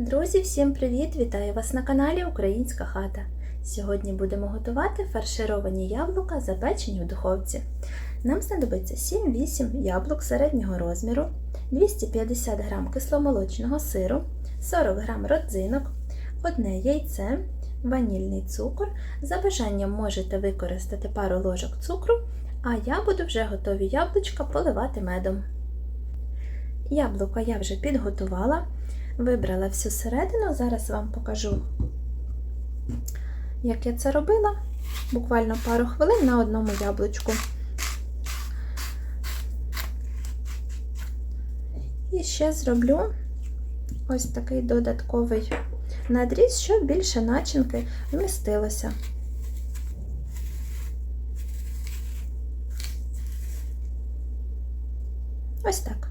Друзі, всім привіт! Вітаю вас на каналі Українська хата. Сьогодні будемо готувати фаршировані яблука, запечені в духовці. Нам знадобиться 7-8 яблук середнього розміру, 250 г кисломолочного сиру, 40 г родзинок, одне яйце, ванільний цукор. За бажанням можете використати пару ложок цукру, а я буду вже готові яблучка поливати медом. Яблука я вже підготувала. Вибрала всю середину, зараз вам покажу, як я це робила. Буквально пару хвилин на одному яблучку. І ще зроблю ось такий додатковий надріз, щоб більше начинки вмістилося. Ось так.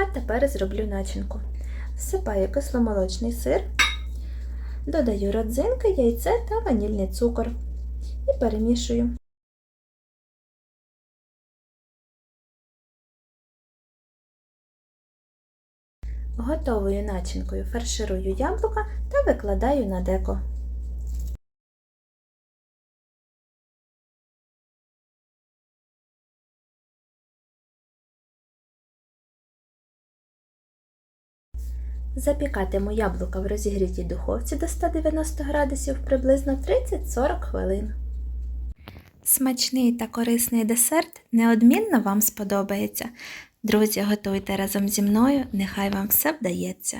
А тепер зроблю начинку. Всипаю кисломолочний сир, додаю родзинки, яйце та ванільний цукор і перемішую. Готовою начинкою фарширую яблука та викладаю на деко. Запікатиму яблука в розігрітій духовці до 190 градусів приблизно 30-40 хвилин. Смачний та корисний десерт неодмінно вам сподобається. Друзі, готуйте разом зі мною, нехай вам все вдається.